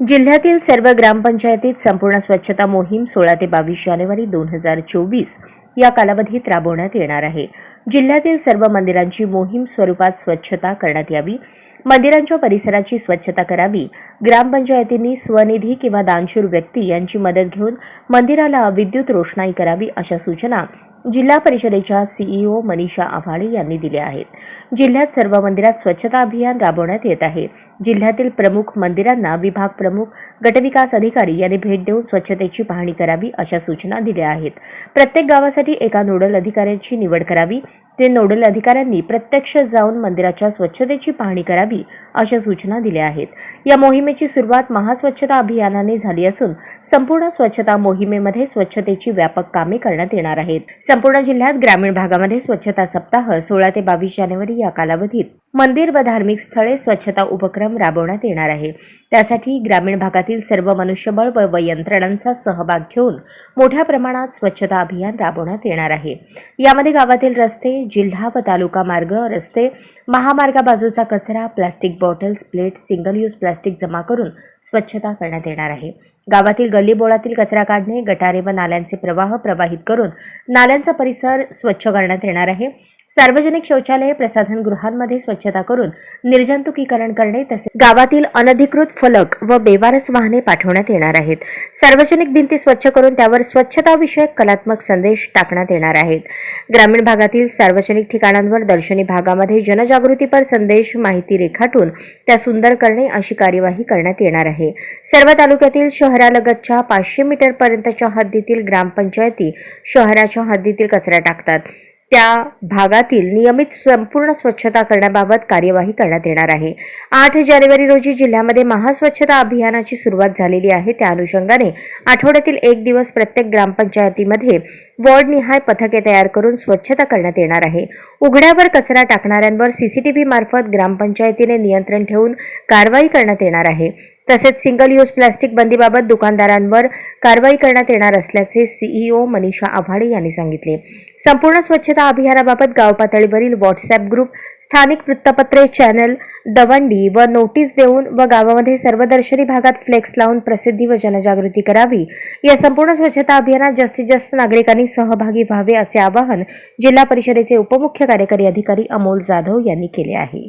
जिल्ह्यातील सर्व ग्रामपंचायतीत संपूर्ण स्वच्छता मोहीम सोळा ते बावीस जानेवारी दोन हजार चोवीस या कालावधीत राबवण्यात येणार आहे. जिल्ह्यातील सर्व मंदिरांची मोहीम स्वरूपात स्वच्छता करण्यात यावी. मंदिरांच्या परिसराची स्वच्छता करावी. ग्रामपंचायतींनी स्वनिधी किंवा दानशूर व्यक्ती यांची मदत घेऊन मंदिराला विद्युत रोषणाई करावी अशा सूचना जिल्हा परिषदेच्या सीईओ मनीषा आव्हाडे यांनी दिल्या आहेत. जिल्ह्यात सर्व मंदिरात स्वच्छता अभियान राबवण्यात येत आहे. जिल्ह्यातील प्रमुख मंदिरांना विभाग प्रमुख गटविकास अधिकारी यांनी भेट देऊन स्वच्छतेची पाहणी करावी अशा सूचना दिल्या आहेत. प्रत्येक गावासाठी एका नोडल अधिकाऱ्याची निवड करावी ते नोडल अधिकाऱ्यांनी प्रत्यक्ष जाऊन मंदिराच्या स्वच्छतेची पाहणी करावी अशा सूचना दिल्या आहेत. या मोहिमेची सुरुवात महास्वच्छता अभियानाने झाली असून संपूर्ण स्वच्छता मोहिमेमध्ये स्वच्छतेची व्यापक कामे करण्यात येणार आहेत. संपूर्ण जिल्ह्यात ग्रामीण भागामध्ये स्वच्छता सप्ताह सोळा ते बावीस जानेवारी या कालावधीत मंदिर व धार्मिक स्थळे स्वच्छता उपक्रम राबवण्यात येणार आहे. त्यासाठी ग्रामीण भागातील सर्व मनुष्यबळ व व यंत्रणांचा सहभाग घेऊन मोठ्या प्रमाणात स्वच्छता अभियान राबवण्यात येणार आहे. यामध्ये गावातील रस्ते जिल्हा व तालुका मार्ग रस्ते महामार्गाबाजूचा कचरा plastic bottles plate single use plastic जमा करून स्वच्छता करण्यात येणार आहे. गावातील गल्लीबोळातील कचरा काढणे गटारे व नाल्यांचे प्रवाह प्रवाहित करून नाल्यांचा परिसर स्वच्छ करण्यात येणार आहे. सार्वजनिक शौचालये प्रसाधनगृहांमध्ये स्वच्छता करून निर्जंतुकीकरण करणे तसेच गावातील अनधिकृत फलक व बेवारस वाहने पाठवण्यात येणार आहेत. सार्वजनिक भिंती स्वच्छ करून त्यावर स्वच्छताविषयक कलात्मक संदेश टाकण्यात येणार आहेत. ग्रामीण भागातील सार्वजनिक ठिकाणांवर दर्शनी भागामध्ये जनजागृतीपर संदेश माहिती रेखाटून त्या सुंदर करणे अशी कार्यवाही करण्यात येणार आहे. सर्व तालुक्यातील शहरालगतच्या पाचशे मीटर पर्यंतच्या हद्दीतील ग्रामपंचायती शहराच्या हद्दीतील कचरा टाकतात. त्या भागातील नियमित संपूर्ण स्वच्छता करण्याबाबत कार्यवाही करण्यात येणार आहे. आठ जानेवारी रोजी जिल्ह्यामध्ये महास्वच्छता अभियानाची सुरुवात झालेली आहे. त्या अनुषंगाने आठवड्यातील एक दिवस प्रत्येक ग्रामपंचायतीमध्ये वॉर्डनिहाय पथके तयार करून स्वच्छता करण्यात येणार आहे. उघड्यावर कचरा टाकणाऱ्यांवर सीसीटीव्ही मार्फत ग्रामपंचायतीने नियंत्रण ठेवून कारवाई करण्यात येणार आहे. तसेच सिंगल यूज प्लास्टिक बंदीबाबत दुकानदारांवर कारवाई करण्यात येणार असल्याचे सीईओ मनीषा आव्हाडे यांनी सांगितले. संपूर्ण स्वच्छता अभियानाबाबत गाव पातळीवरील व्हॉट्सअप ग्रुप स्थानिक वृत्तपत्रे चॅनल दवंडी व नोटीस देऊन व गावामध्ये सर्वदर्शनी भागात फ्लेक्स लावून प्रसिद्धी व जनजागृती करावी या संपूर्ण स्वच्छता अभियानात जास्तीत जास्त नागरिकांनी सहभागी व्हावे असे आवाहन जिल्हा परिषदेचे उपमुख्य कार्यकारी अधिकारी अमोल जाधव यांनी केले आहे.